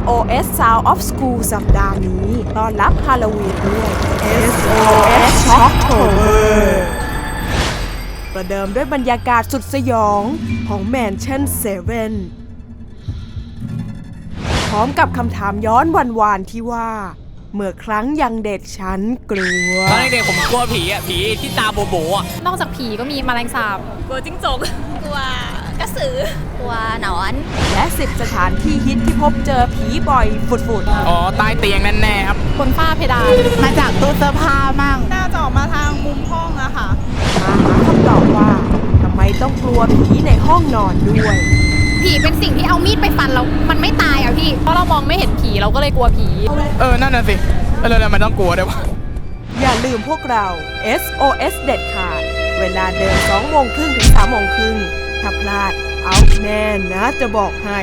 SOS Sound of School สัปดาห์นี้ต้อนรับฮาโลวีนด้วย SOS Shocktober ประเดิมด้วยบรรยากาศสุดสยองของแมนชั่นเซเว่นพร้อมกับคำถามย้อนวันวานๆที่ว่า เมื่อครั้งยังเด็กฉันกลัว ตอนเด็กๆผมกลัวผีอะผีที่ตาโบโบอะนอกจากผีก็มีแมลงสาบกลัวจิ้งจกกลัว กระสือกลัวหนอน และ 10 สถานที่ฮิตที่พบเจอผีบ่อยฝุดๆอ๋อ ใต้เตียงแน่ๆครับบนฝ้าเพดาน มาจากตู้เสื้อผ้ามั่งน่าจะออกมาทางมุมห้องอะค่ะ มาหาคำตอบว่าทำไมต้องกลัวผีในห้องนอนด้วย ผีเป็นสิ่งที่เอามีดไปฟันเรา มันไม่ตายอะพี่ เพราะเรามองไม่เห็นผีเราก็เลยกลัวผี เออ นั่นน่ะสิ เออแล้วมันต้องกลัวด้วยวะ อย่าลืมพวกเรา SOS เด็ดขาด เวลาเดิน2โมงครึ่งถึง3โมงครึ่งถ้าพลาด เอาแน่นะจะบอกให้